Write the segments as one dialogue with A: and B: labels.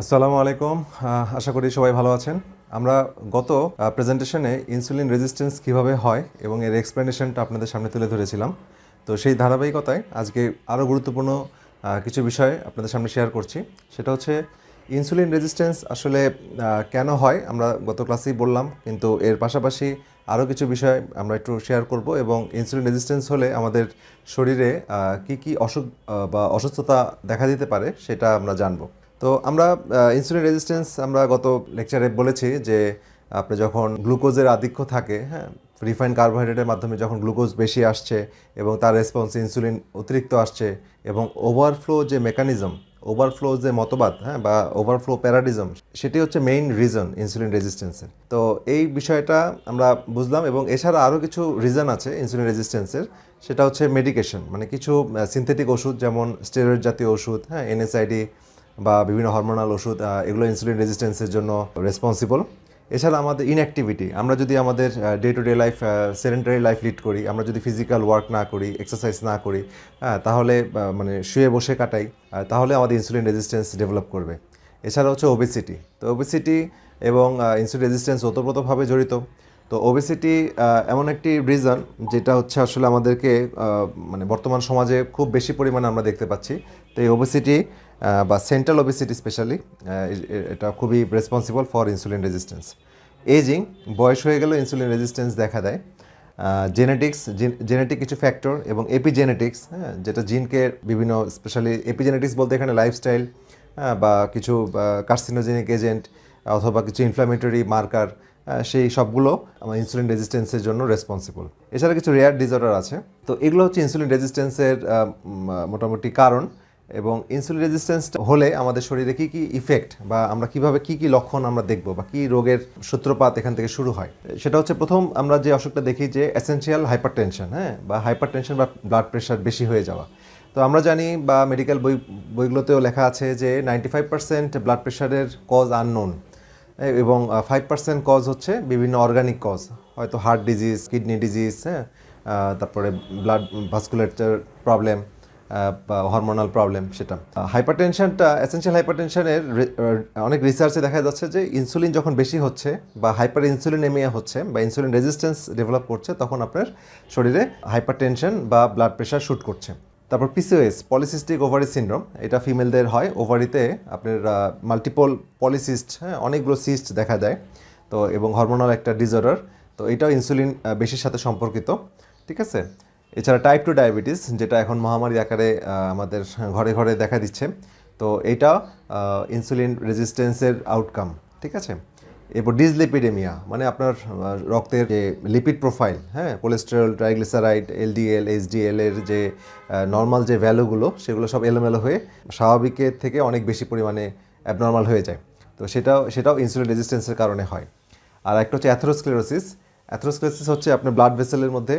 A: আসসালামু আলাইকুম। আশা করি সবাই ভালো আছেন। আমরা গত প্রেজেন্টেশনে ইনসুলিন রেজিস্ট্যান্স কীভাবে হয় এবং এর এক্সপ্লেনেশনটা আপনাদের সামনে তুলে ধরেছিলাম। তো সেই ধারাবাহিকতায় আজকে আরও গুরুত্বপূর্ণ কিছু বিষয় আপনাদের সামনে শেয়ার করছি। সেটা হচ্ছে ইনসুলিন রেজিস্ট্যান্স আসলে কেন হয়? আমরা গত ক্লাসেই বললাম, কিন্তু এর পাশাপাশি আরও কিছু বিষয় আমরা একটু শেয়ার করব এবং ইনসুলিন রেজিস্ট্যান্স হলে আমাদের শরীরে কি কি অসুখ বা অসুস্থতা দেখা দিতে পারে সেটা আমরা জানব। তো আমরা ইনসুলিন রেজিস্ট্যান্স আমরা গত লেকচারে বলেছি যে, আপনি যখন গ্লুকোজের আধিক্য থাকে হ্যাঁ রিফাইন কার্বোহাইড্রেটের মাধ্যমে যখন গ্লুকোজ বেশি আসছে এবং তার রেসপন্স ইনসুলিন অতিরিক্ত আসছে এবং ওভারফ্লো যে মেকানিজম ওভারফ্লো যে মতবাদ হ্যাঁ বা ওভারফ্লো প্যারাডিজম সেটি হচ্ছে মেইন রিজন ইনসুলিন রেজিস্ট্যান্সের তো এই বিষয়টা আমরা বুঝলাম এবং এছাড়া আরও কিছু রিজন আছে ইনসুলিন রেজিস্ট্যান্সের সেটা হচ্ছে মেডিকেশন মানে কিছু সিনথেটিক ওষুধ যেমন স্টেরয়েড জাতীয় ওষুধ হ্যাঁ এনএসআইডি বা বিভিন্ন হরমোনাল ওষুধ এগুলো ইনসুলিন রেজিস্ট্যান্সের জন্য রেসপন্সিবল এছাড়া আমাদের ইনঅ্যাক্টিভিটি আমরা যদি আমাদের day to day life sedentary life lead করি, আমরা যদি ফিজিক্যাল ওয়ার্ক না করি এক্সারসাইজ না করি হ্যাঁ তাহলে মানে শুয়ে বসে কাটাই তাহলে আমাদের ইনসুলিন রেজিস্ট্যান্স ডেভেলপ করবে। এছাড়া হচ্ছে ওবেসিটি তো ওবেসিটি এবং ইনসুলিন রেজিস্ট্যান্স ওতপ্রোতভাবে জড়িত। তো ওবেসিটি এমন একটি রিজন যেটা হচ্ছে আসলে আমাদেরকে মানে বর্তমান সমাজে খুব বেশি পরিমাণে আমরা দেখতে পাচ্ছি। তো এই ওবেসিটি বা সেন্ট্রাল ওবেসিটি স্পেশালি এটা খুবই responsible for insulin resistance ageing বয়স হয়ে গেলেও ইনসুলিন রেজিস্ট্যান্স দেখা দেয়। জেনেটিক্স জেনেটিক কিছু ফ্যাক্টর এবং এপিজেনেটিক্স হ্যাঁ যেটা জিনকে বিভিন্ন স্পেশালি এপিজেনেটিক্স বলতে এখানে লাইফস্টাইল হ্যাঁ বা কিছু কার্সিনোজেনিক এজেন্ট অথবা কিছু ইনফ্লামেটরি মার্কার সেই সবগুলো আমার ইনসুলিন রেজিস্ট্যান্সের জন্য রেসপন্সিবল এছাড়া কিছু রেয়ার ডিজর্ডার আছে। তো এগুলো হচ্ছে ইনসুলিন রেজিস্ট্যান্সের মোটামুটি কারণ। এবং ইনসুলিন রেজিস্ট্যান্স হলে আমাদের শরীরে কি কি ইফেক্ট বা আমরা কীভাবে কি কি লক্ষণ আমরা দেখব বা কি রোগের সূত্রপাত এখান থেকে শুরু হয়? সেটা হচ্ছে প্রথম আমরা যে অসুখটা দেখি যে এসেনশিয়াল হাইপারটেনশন হ্যাঁ? বা হাইপারটেনশন বা ব্লাড প্রেশার বেশি হয়ে যাওয়া। তো আমরা জানি বা মেডিকেল বই, বইগুলোতেও লেখা আছে যে নাইনটি ফাইভ পার্সেন্ট ব্লাড প্রেশারের কজ আননোন এবং ফাইভ পার্সেন্ট কজ হচ্ছে বিভিন্ন অর্গানিক কজ হয়তো হার্ট ডিজিজ কিডনি ডিজিজ হ্যাঁ? তারপরে blood vasculature problem hormonal problem সেটা। হাইপারটেনশনটা হাইপারটেনশনের অনেক রিসার্চে দেখা যাচ্ছে যে ইনসুলিন যখন বেশি হচ্ছে বা হাইপার ইনসুলিনেমিয়া হচ্ছে বা ইনসুলিন রেজিস্ট্যান্স ডেভেলপ করছে, তখন আপনার শরীরে হাইপারটেনশন বা ব্লাড প্রেশার শ্যুট করছে। তারপর পিসিওএস পলিসিস্টিক ওভারি সিন্ড্রোম এটা ফিমেলদের হয়। ওভারিতে আপনার মাল্টিপল পলিসিস্ট হ্যাঁ অনেকগুলো সিস্ট দেখা দেয়। তো এবং হরমোনাল একটা ডিসঅর্ডার তো এটাও ইনসুলিন বেশির সাথে সম্পর্কিত। ঠিক আছে? এছাড়া টাইপ টু ডায়াবেটিস যেটা এখন মহামারী আকারে আমাদের ঘরে ঘরে দেখা দিচ্ছে। তো এটা ইনসুলিন রেজিস্ট্যান্সের আউটকাম ঠিক আছে? এরপর ডিসলিপিডেমিয়া মানে আপনার রক্তের যে লিপিড প্রোফাইল হ্যাঁ কোলেস্টেরল ট্রাইগ্লিসারাইড এলডিএল এইচডিএল এর যে নর্মাল যে ভ্যালুগুলো সেগুলো সব এলোমেলো হয়ে স্বাভাবিকের থেকে অনেক বেশি পরিমাণে অ্যাবনর্মাল হয়ে যায়। তো সেটাও সেটাও ইনসুলিন রেজিস্ট্যান্সের কারণে হয়। আর একটা হচ্ছে অ্যাথেরোস্ক্লেরোসিস অ্যাথেরোস্ক্লেরোসিস হচ্ছে আপনার ব্লাড ভেসেলের মধ্যে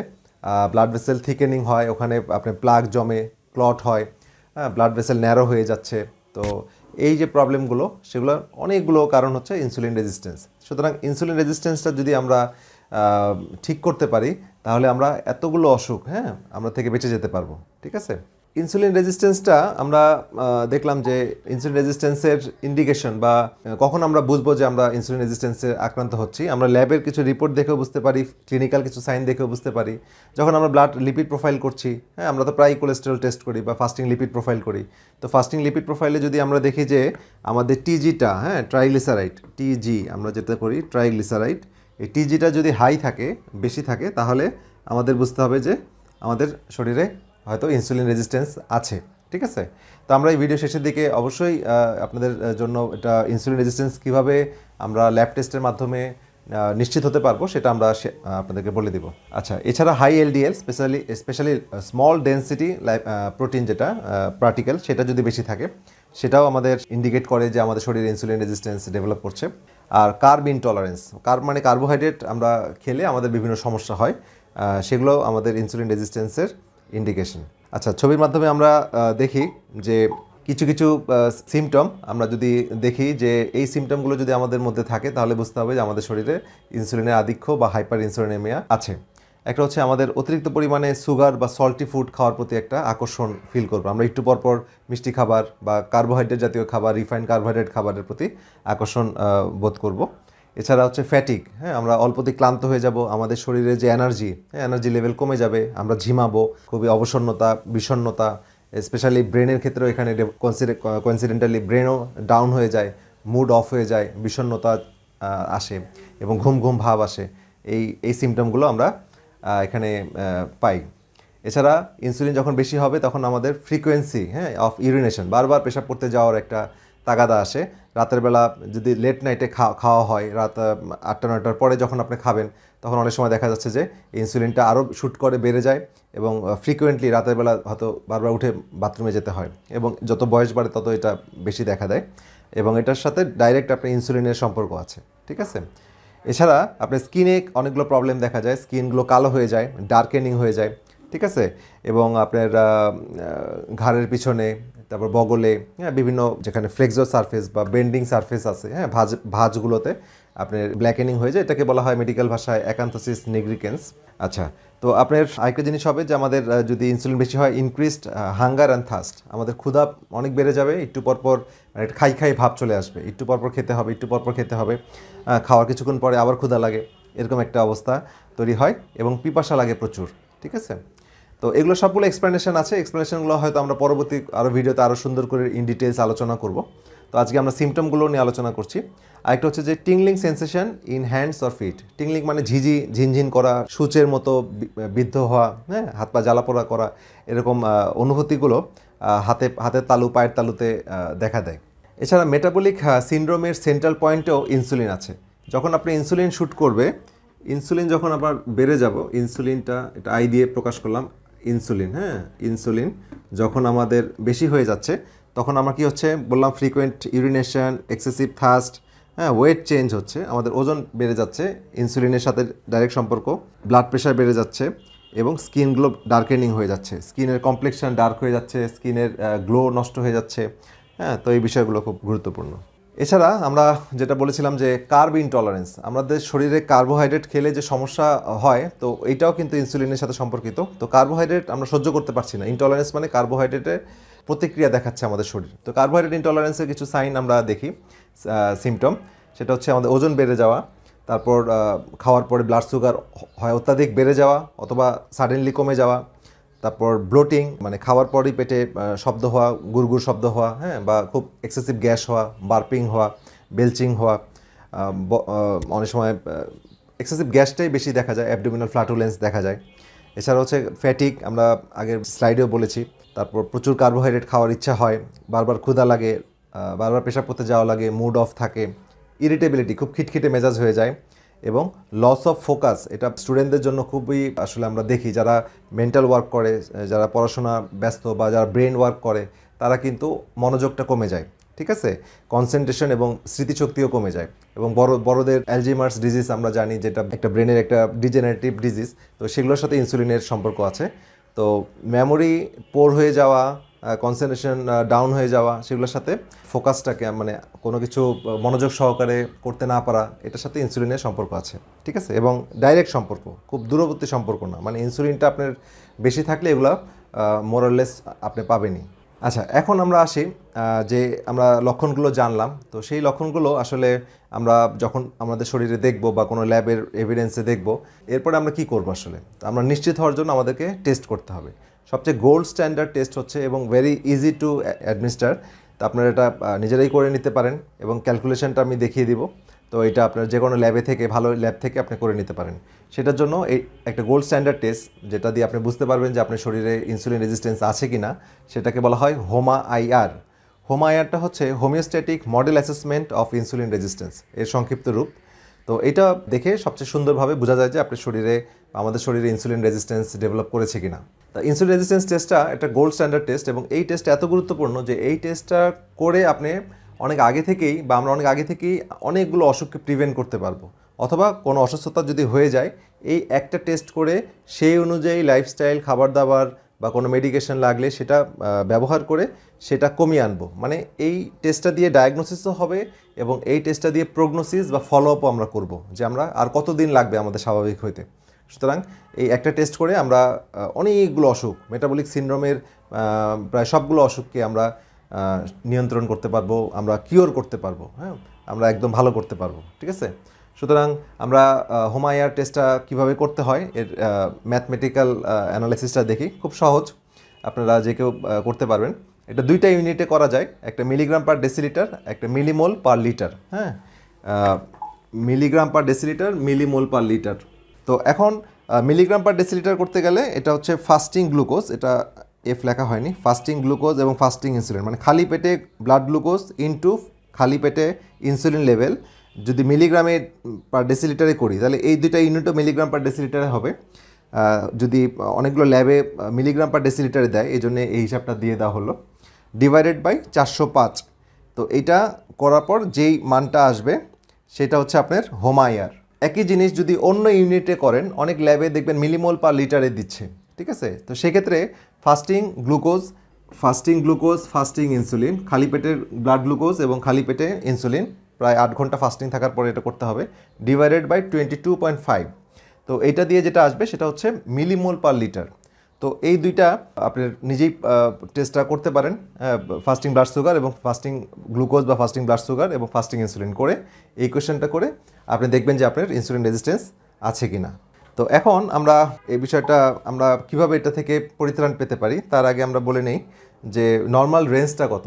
A: ব্লাড ভেসেল থিকেনিং হয়, ওখানে আপনার প্লাগ জমে ক্লট হয় হ্যাঁ ব্লাড ভেসেল ন্যারো হয়ে যাচ্ছে। তো এই যে প্রবলেমগুলো সেগুলো অনেকগুলো কারণ হচ্ছে ইনসুলিন রেজিস্ট্যান্স সুতরাং ইনসুলিন রেজিস্ট্যান্সটা যদি আমরা ঠিক করতে পারি, তাহলে আমরা এতগুলো অসুখ হ্যাঁ আমরা থেকে বেঁচে যেতে পারব। ঠিক আছে? ইনসুলিন রেজিস্ট্যান্সটা আমরা দেখলাম যে ইনসুলিন রেজিস্ট্যান্সের ইন্ডিকেশন বা কখন আমরা বুঝব যে আমরা ইনসুলিন রেজিস্ট্যান্সে আক্রান্ত হচ্ছি? আমরা ল্যাবের কিছু রিপোর্ট দেখেও বুঝতে পারি ক্লিনিক্যাল কিছু সাইন দেখেও বুঝতে পারি। যখন আমরা ব্লাড লিপিড প্রোফাইল করছি হ্যাঁ আমরা তো প্রায় কোলেস্টেরল টেস্ট করি বা ফাস্টিং লিপিড প্রোফাইল করি। তো ফাস্টিং লিপিড প্রোফাইলে যদি আমরা দেখি যে আমাদের টিজিটা হ্যাঁ ট্রাইগ্লিসারাইড টিজি আমরা যেটা করি ট্রাইগ্লিসারাইড এই টিজিটা যদি হাই থাকে, বেশি থাকে, তাহলে আমাদের বুঝতে হবে যে আমাদের শরীরে হয়তো ইনসুলিন রেজিস্ট্যান্স আছে, ঠিক আছে? তো আমরা এই ভিডিও শেষের দিকে অবশ্যই আপনাদের জন্য এটা ইনসুলিন রেজিস্ট্যান্স কীভাবে আমরা ল্যাব টেস্টের মাধ্যমে নিশ্চিত হতে পারব সেটা আমরা আপনাদেরকে বলে দিব। আচ্ছা এছাড়া high LDL specially specially small density protein যেটা পার্টিকেল সেটা যদি বেশি থাকে, সেটাও আমাদের ইন্ডিকেট করে যে আমাদের শরীরে ইনসুলিন রেজিস্ট্যান্স ডেভেলপ করছে। আর কার্ব ইনটলারেন্স কার্ব মানে কার্বোহাইড্রেট আমরা খেলে আমাদের বিভিন্ন সমস্যা হয় সেগুলো আমাদের ইনসুলিন রেজিস্ট্যান্সের ইন্ডিকেশন আচ্ছা ছবির মাধ্যমে আমরা দেখি যে কিছু কিছু সিমটম আমরা যদি দেখি যে এই সিমটমগুলো যদি আমাদের মধ্যে থাকে, তাহলে বুঝতে হবে যে আমাদের শরীরে ইনসুলিনের আধিক্য বা হাইপার ইনসুলিনেমিয়া আছে। একটা হচ্ছে আমাদের অতিরিক্ত পরিমাণে সুগার বা সল্টি ফুড খাওয়ার প্রতি একটা আকর্ষণ ফিল করব। আমরা একটু পর পর মিষ্টি খাবার বা কার্বোহাইড্রেট জাতীয় খাবার রিফাইন্ড কার্বোহাইড্রেট খাবারের প্রতি আকর্ষণ বোধ করব। এছাড়া হচ্ছে ফ্যাটিক হ্যাঁ? আমরা অল্পতে ক্লান্ত হয়ে যাব আমাদের শরীরে যে এনার্জি এনার্জি লেভেল কমে যাবে আমরা ঝিমাবো খুবই অবসন্নতা বিষণ্ণতা স্পেশালি ব্রেনের ক্ষেত্রেও এখানে কনসিডেন্টালি ব্রেনও ডাউন হয়ে যায় মুড অফ হয়ে যায় বিষণ্ণতা আহ, আসে এবং ঘুম ঘুম ভাব আসে। এই এই সিমটমগুলো আমরা এখানে পাই। এছাড়া ইনসুলিন যখন বেশি হবে তখন আমাদের ফ্রিকোয়েন্সি হ্যাঁ? অফ ইউরিনেশন বারবার পেশাব করতে যাওয়ার একটা তাগাদা আসে। রাতের বেলা যদি লেট নাইটে খাওয়া হয়, রাত আটটা, নয়টার পরে যখন আপনি খাবেন, তখন অনেক সময় দেখা যাচ্ছে যে ইনসুলিনটা আরও শ্যুট করে বেড়ে যায় এবং ফ্রিকোয়েন্টলি রাতের বেলা হয়তো বারবার উঠে বাথরুমে যেতে হয় এবং যত বয়স বাড়ে তত এটা বেশি দেখা দেয় এবং এটার সাথে ডাইরেক্ট আপনার ইনসুলিনের সম্পর্ক আছে, ঠিক আছে? এছাড়া আপনার স্কিনে অনেকগুলো প্রবলেম দেখা যায় স্কিনগুলো কালো হয়ে যায় ডার্কেনিং হয়ে যায়, ঠিক আছে? এবং আপনার ঘাড়ের পিছনে তারপর বগলে হ্যাঁ বিভিন্ন যেখানে ফ্লেক্সো সারফেস বা বেন্ডিং সারফেস আছে হ্যাঁ ভাজ, ভাজগুলোতে আপনার ব্ল্যাকেনিং হয়ে যায়। এটাকে বলা হয় মেডিকেল ভাষায় অ্যাকান্থোসিস নিগ্রিকেন্স। আচ্ছা তো আপনার আরেকটা জিনিস হবে যে আমাদের যদি ইনসুলিন বেশি হয় ইনক্রিজড হাঙ্গার অ্যান্ড থাস্ট আমাদের ক্ষুধা অনেক বেড়ে যাবে, একটু পর পর মানে খাই খাই ভাব চলে আসবে, একটু পর পর খেতে হবে, একটু পর পর খেতে হবে খাওয়ার কিছুক্ষণ পরে আবার ক্ষুধা লাগে, এরকম একটা অবস্থা তৈরি হয় এবং পিপাসা লাগে প্রচুর, ঠিক আছে? তো এগুলো সবগুলো এক্সপ্লেনেশন আছে। এক্সপ্লেনেশনগুলো হয়তো আমরা পরবর্তী আরও ভিডিওতে আরও সুন্দর করে ইন ডিটেলস আলোচনা করব। তো আজকে আমরা সিমটমগুলো নিয়ে আলোচনা করছি। আরেকটা হচ্ছে যে tingling sensation in hands or feet tingling মানে ঝিঝি, ঝিনঝিন করা, সূচের মতো বিদ্ধ হওয়া হ্যাঁ হাত পা জ্বালাপোড়া করা, এরকম অনুভূতিগুলো হাতে, হাতের তালু, পায়ের তালুতে দেখা দেয়। এছাড়া মেটাবলিক সিন্ড্রোমের সেন্ট্রাল পয়েন্টেও ইনসুলিন আছে। যখন আপনি ইনসুলিন শ্যুট করবে ইনসুলিন যখন আবার বেড়ে যাব ইনসুলিনটা এটা আই দিয়ে প্রকাশ করলাম ইনসুলিন হ্যাঁ ইনসুলিন যখন আমাদের বেশি হয়ে যাচ্ছে, তখন আমরা কি হচ্ছে, বললাম ফ্রিকোয়েন্ট ইউরিনেশন এক্সেসিভ থাস্ট হ্যাঁ ওয়েট চেঞ্জ হচ্ছে, আমাদের ওজন বেড়ে যাচ্ছে ইনসুলিনের সাথে ডাইরেক্ট সম্পর্ক ব্লাড প্রেশার বেড়ে যাচ্ছে এবং স্কিনগুলো ডার্কেনিং হয়ে যাচ্ছে স্কিনের কমপ্লেকশন ডার্ক হয়ে যাচ্ছে স্কিনের গ্লো নষ্ট হয়ে যাচ্ছে হ্যাঁ তো এই বিষয়গুলো খুব গুরুত্বপূর্ণ। এছাড়া আমরা যেটা বলেছিলাম যে কার্ব ইনটলারেন্স আমাদের শরীরে কার্বোহাইড্রেট খেলে যে সমস্যা হয়, তো এইটাও কিন্তু ইনসুলিনের সাথে সম্পর্কিত। তো কার্বোহাইড্রেট আমরা সহ্য করতে পারছি না। ইনটলারেন্স মানে কার্বোহাইড্রেটের প্রতিক্রিয়া দেখাচ্ছে আমাদের শরীর। তো কার্বোহাইড্রেট ইনটলারেন্সের কিছু সাইন আমরা দেখি সিমটম সেটা হচ্ছে আমাদের ওজন বেড়ে যাওয়া, তারপর খাওয়ার পরে ব্লাড সুগার হয় অত্যাধিক বেড়ে যাওয়া, অথবা সাডেনলি কমে যাওয়া তারপর ব্লোটিং মানে খাওয়ার পরই পেটে শব্দ হওয়া, গুড়গুড় শব্দ হওয়া হ্যাঁ বা খুব এক্সেসিভ গ্যাস হওয়া বার্পিং হওয়া বেলচিং হওয়া অনেক সময় এক্সেসিভ গ্যাসটাই বেশি দেখা যায় অ্যাবডোমিনাল ফ্লাটুলেন্স দেখা যায়। এছাড়া হচ্ছে ফ্যাটিক আমরা আগের স্লাইডেও বলেছি, তারপর প্রচুর কার্বোহাইড্রেট খাওয়ার ইচ্ছা হয়, বারবার ক্ষুধা লাগে বারবার পেশাব করতে যাওয়া লাগে মুড অফ থাকে ইরিটেবিলিটি খুব খিটখিটে মেজাজ হয়ে যায়। এবং লস অফ ফোকাস এটা স্টুডেন্টদের জন্য খুবই আসলে আমরা দেখি। যারা মেন্টাল ওয়ার্ক করে, যারা পড়াশোনা ব্যস্ত বা যারা ব্রেন ওয়ার্ক করে, তারা কিন্তু মনোযোগটা কমে যায়, ঠিক আছে? কনসেন্ট্রেশন এবং স্মৃতিশক্তিও কমে যায়। এবং বড়, বড়দের অ্যালজিমার্স ডিজিজ আমরা জানি, যেটা একটা ব্রেনের একটা ডিজেনারেটিভ ডিজিজ তো সেগুলোর সাথে ইনসুলিনের সম্পর্ক আছে। তো মেমোরি পোর হয়ে যাওয়া কনসেন্ট্রেশন ডাউন হয়ে যাওয়া, সেগুলোর সাথে ফোকাসটাকে মানে কোনো কিছু মনোযোগ সহকারে করতে না পারা, এটার সাথে ইনসুলিনের সম্পর্ক আছে, ঠিক আছে? এবং ডাইরেক্ট সম্পর্ক, খুব দূরবর্তী সম্পর্ক না। মানে ইনসুলিনটা আপনার বেশি থাকলে এগুলো মোরাললেস আপনি পাবেনই। আচ্ছা এখন আমরা আসি যে আমরা লক্ষণগুলো জানলাম। তো সেই লক্ষণগুলো আসলে আমরা যখন আমাদের শরীরে দেখব বা কোনো ল্যাবের এভিডেন্সে দেখব, এরপরে আমরা কি করব আসলে? তো আমরা নিশ্চিত হওয়ার জন্য আমাদেরকে টেস্ট করতে হবে। সবচেয়ে গোল্ড স্ট্যান্ডার্ড টেস্ট হচ্ছে এবং ভেরি ইজি টু অ্যাডমিনিস্টার তো আপনারা এটা নিজেরাই করে নিতে পারেন এবং ক্যালকুলেশনটা আমি দেখিয়ে দিব। তো এটা আপনার যে কোনো ল্যাবে থেকে, ভালো ল্যাব থেকে আপনি করে নিতে পারেন। সেটার জন্য এই একটা গোল্ড স্ট্যান্ডার্ড টেস্ট যেটা দিয়ে আপনি বুঝতে পারবেন যে আপনার শরীরে ইনসুলিন রেজিস্ট্যান্স আছে কি না সেটাকে বলা হয় হোমা আইআর হোমা আইআরটা হচ্ছে homeostatic model assessment of insulin resistance এর সংক্ষিপ্ত রূপ। তো এটা দেখে সবচেয়ে সুন্দরভাবে বোঝা যায় যে আপনার শরীরে আমাদের শরীরে ইনসুলিন রেজিস্ট্যান্স ডেভেলপ করেছে কিনা। তা ইনসুলিন রেজিস্ট্যান্স টেস্টটা একটা গোল্ড স্ট্যান্ডার্ড টেস্ট এবং এই টেস্ট এত গুরুত্বপূর্ণ যে এই টেস্টটা করে আপনি অনেক আগে থেকেই বা আমরা অনেক আগে থেকেই অনেকগুলো অসুখকে প্রিভেন্ট করতে পারব। অথবা কোনো অসুস্থতা যদি হয়ে যায়, এই একটা টেস্ট করে সেই অনুযায়ী লাইফস্টাইল খাবার দাবার বা কোনো মেডিকেশন লাগলে সেটা ব্যবহার করে সেটা কমিয়ে আনব। মানে এই টেস্টটা দিয়ে ডায়াগনোসিসও হবে এবং এই টেস্টটা দিয়ে প্রগনোসিস বা ফলো আপও আমরা করব যে আমরা আর কতদিন লাগবে আমাদের স্বাভাবিক হইতে। সুতরাং এই একটা টেস্ট করে আমরা অনেকগুলো অসুখ মেটাবলিক সিনড্রোমের প্রায় সবগুলো অসুখকে আমরা নিয়ন্ত্রণ করতে পারব, আমরা কিওর করতে পারব হ্যাঁ? আমরা একদম ভালো করতে পারব, ঠিক আছে? সুতরাং আমরা হোমায়ার টেস্টটা কীভাবে করতে হয়, এর ম্যাথমেটিক্যাল অ্যানালাইসিসটা দেখি, খুব সহজ, আপনারা যে কেউ করতে পারবেন। এটা দুইটা ইউনিটে করা যায়, একটা মিলিগ্রাম পার ডেসিলিটার একটা মিলিমোল পার লিটার হ্যাঁ? Milligram per decilitre millimole per litre তো এখন মিলিগ্রাম পার ডেসিলিটার করতে গেলে এটা হচ্ছে ফাস্টিং গ্লুকোজ এটা এফ লেখা হয়নি ফাস্টিং গ্লুকোজ এবং ফাস্টিং ইনসুলিন মানে খালি পেটে ব্লাড গ্লুকোজ ইনটু খালি পেটে ইনসুলিন লেভেল যদি মিলিগ্রামে পার ডেসিলিটারে করি, তাহলে এই দুইটা ইউনিটও মিলিগ্রাম পার ডেসিলিটারে হবে। যদি অনেকগুলো ল্যাবে মিলিগ্রাম পার ডেসিলিটারে দেয় এই জন্য এই হিসাবটা দিয়ে দেওয়া হলো। ডিভাইডেড বাই চারশো পাঁচ। তো এইটা করার পর যেই মানটা আসবে, সেটা হচ্ছে আপনার হোমায়ার একই জিনিস যদি অন্য ইউনিটে করেন, অনেক ল্যাবে দেখবেন মিলিমোল পার লিটারে দিচ্ছে, ঠিক আছে? তো সেক্ষেত্রে fasting glucose fasting glucose fasting insulin খালি পেটের ব্লাড গ্লুকোজ এবং খালি পেটে ইনসুলিন প্রায় আট ঘণ্টা ফাস্টিং থাকার পরে এটা করতে হবে divided by twenty two point five তো এটা দিয়ে যেটা আসবে সেটা হচ্ছে মিলিমোল পার লিটার তো এই দুইটা আপনার নিজেই টেস্টটা করতে পারেন ফাস্টিং ব্লাড সুগার এবং ফাস্টিং গ্লুকোজ বা ফাস্টিং ব্লাড সুগার এবং ফাস্টিং ইনসুলিন করে, এই কোয়েশ্চেনটা করে আপনি দেখবেন যে আপনার ইনসুলিন রেজিস্ট্যান্স আছে কি না তো এখন আমরা এই বিষয়টা, আমরা কীভাবে এটা থেকে পরিত্রাণ পেতে পারি, তার আগে আমরা বলে নেই যে নর্মাল রেঞ্জটা কত।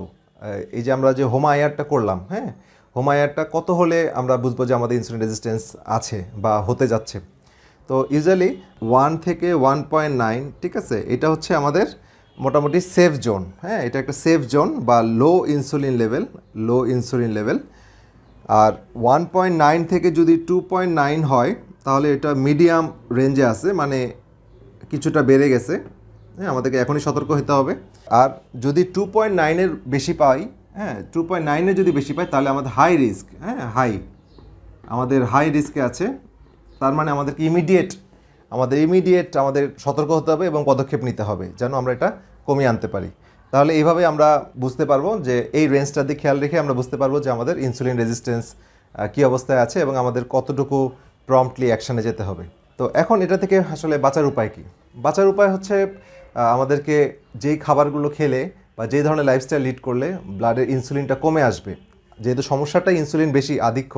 A: এই যে আমরা যে হোমা আয়ারটা করলাম হ্যাঁ? হোমা আয়ারটা কত হলে আমরা বুঝব যে আমাদের ইনসুলিন রেজিস্ট্যান্স আছে বা হতে যাচ্ছে? তো ইউজুয়ালি ওয়ান থেকে ওয়ান পয়েন্ট নাইন ঠিক আছে? এটা হচ্ছে আমাদের মোটামুটি সেফ জোন হ্যাঁ? এটা একটা সেফ জোন বা low insulin level low insulin level আর ওয়ান পয়েন্ট নাইন থেকে যদি টু পয়েন্ট নাইন হয়, তাহলে এটা মিডিয়াম রেঞ্জে আছে মানে কিছুটা বেড়ে গেছে। হ্যাঁ আমাদেরকে এখনই সতর্ক হতে হবে। আর যদি টু পয়েন্ট নাইনের বেশি পাই হ্যাঁ টু পয়েন্ট নাইনের যদি বেশি পাই, তাহলে আমাদের হাই রিস্ক হ্যাঁ হাই আমাদের হাই রিস্কে আছে। তার মানে আমাদেরকে ইমিডিয়েট আমাদের ইমিডিয়েট আমাদের সতর্ক হতে হবে এবং পদক্ষেপ নিতে হবে, যেন আমরা এটা কমিয়ে আনতে পারি। তাহলে এইভাবে আমরা বুঝতে পারব যে এই রেঞ্জটার দিকে খেয়াল রেখে আমরা বুঝতে পারব যে আমাদের ইনসুলিন রেজিস্ট্যান্স কী অবস্থায় আছে এবং আমাদের কতটুকু প্রম্পটলি অ্যাকশানে যেতে হবে। তো এখন এটা থেকে আসলে বাঁচার উপায় কি? বাঁচার উপায় হচ্ছে আমাদেরকে যেই খাবারগুলো খেলে বা যেই ধরনের লাইফস্টাইল লিড করলে ব্লাডের ইনসুলিনটা কমে আসবে। যেহেতু সমস্যাটা ইনসুলিন বেশি আধিক্য,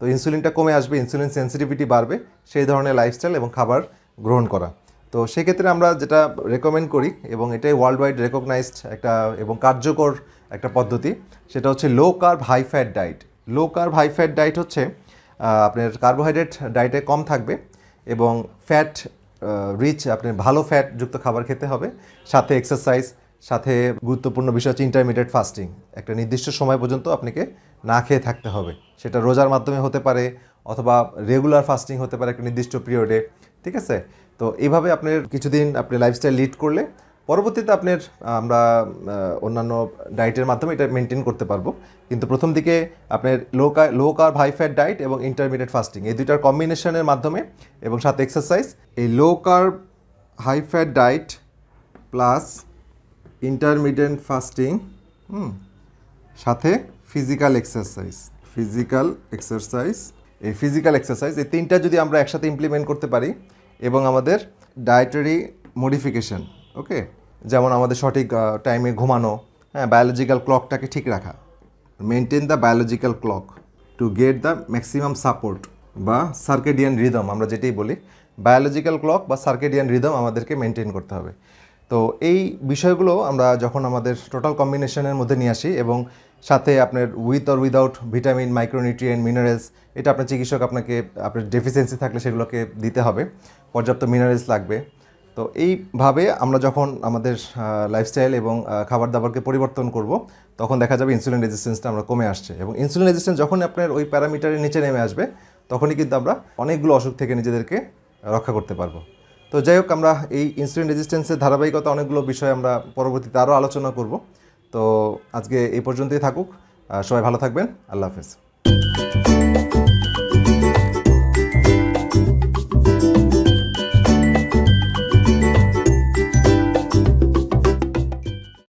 A: তো ইনসুলিনটা কমে আসবে ইনসুলিন সেন্সিটিভিটি বাড়বে সেই ধরনের লাইফস্টাইল এবং খাবার গ্রহণ করা। তো সেক্ষেত্রে আমরা যেটা রেকমেন্ড করি এবং এটাই ওয়ার্ল্ড ওয়াইড রেকগনাইজড একটা এবং কার্যকর একটা পদ্ধতি, সেটা হচ্ছে low carb high fat diet low carb high fat diet হচ্ছে আপনার কার্বোহাইড্রেট ডায়েটে কম থাকবে এবং ফ্যাট রিচ আপনি ভালো ফ্যাট যুক্ত খাবার খেতে হবে, সাথে এক্সারসাইজ সাথে গুরুত্বপূর্ণ বিষয় হচ্ছে ইন্টারমিডিয়েট ফাস্টিং একটা নির্দিষ্ট সময় পর্যন্ত আপনাকে না খেয়ে থাকতে হবে। সেটা রোজার মাধ্যমে হতে পারে অথবা রেগুলার ফাস্টিং হতে পারে একটা নির্দিষ্ট পিরিয়ডে ঠিক আছে? তো এইভাবে আপনার কিছুদিন আপনি লাইফস্টাইল লিড করলে পরবর্তীতে আপনার আমরা অন্যান্য ডায়েটের মাধ্যমে এটা মেনটেন করতে পারব। কিন্তু প্রথম দিকে আপনার low low carb high fat diet এবং ইন্টারমিডিয়েট ফাস্টিং এই দুইটার কম্বিনেশনের মাধ্যমে এবং সাথে এক্সারসাইজ এই low carb high fat diet plus intermediate fasting hmm, সাথে ফিজিক্যাল এক্সারসাইজ ফিজিক্যাল এক্সারসাইজ এই ফিজিক্যাল এক্সারসাইজ এই তিনটা যদি আমরা একসাথে ইমপ্লিমেন্ট করতে পারি এবং আমাদের ডায়েটারি মডিফিকেশন ওকে যেমন আমাদের সঠিক টাইমে ঘুমানো হ্যাঁ বায়োলজিক্যাল ক্লকটাকে ঠিক রাখা। Maintain the biological clock to get the maximum support বা সার্কেডিয়ান রিদম আমরা যেটাই বলি বায়োলজিক্যাল ক্লক বা সার্কেডিয়ান রিদম আমাদেরকে মেনটেন করতে হবে। তো এই বিষয়গুলো আমরা যখন আমাদের টোটাল কম্বিনেশনের মধ্যে নিয়ে আসি এবং সাথে আপনার with or without vitamin micronutrient minerals এটা আপনার চিকিৎসক আপনাকে, আপনার ডেফিসিয়েন্সি থাকলে সেগুলোকে দিতে হবে, পর্যাপ্ত মিনারেলস লাগবে। তো এইভাবে আমরা যখন আমাদের লাইফস্টাইল এবং খাবার দাবারকে পরিবর্তন করব, তখন দেখা যাবে ইনসুলিন রেজিস্ট্যান্সটা আমরা কমে আসছে এবং ইনসুলিন রেজিস্ট্যান্স যখন আপনার ওই প্যারামিটারের নিচে নেমে আসবে, তখনই কিন্তু আমরা অনেকগুলো অসুখ থেকে নিজেদেরকে রক্ষা করতে পারব। তো যাই হোক, আমরা এই ইনসুলিন রেজিস্ট্যান্সের ধারাবাহিকতা অনেকগুলো বিষয় আমরা পরবর্তীতে আরও আলোচনা করব। তো আজকে এই পর্যন্তই থাকুক। সবাই ভালো থাকবেন। আল্লাহ হাফেজ।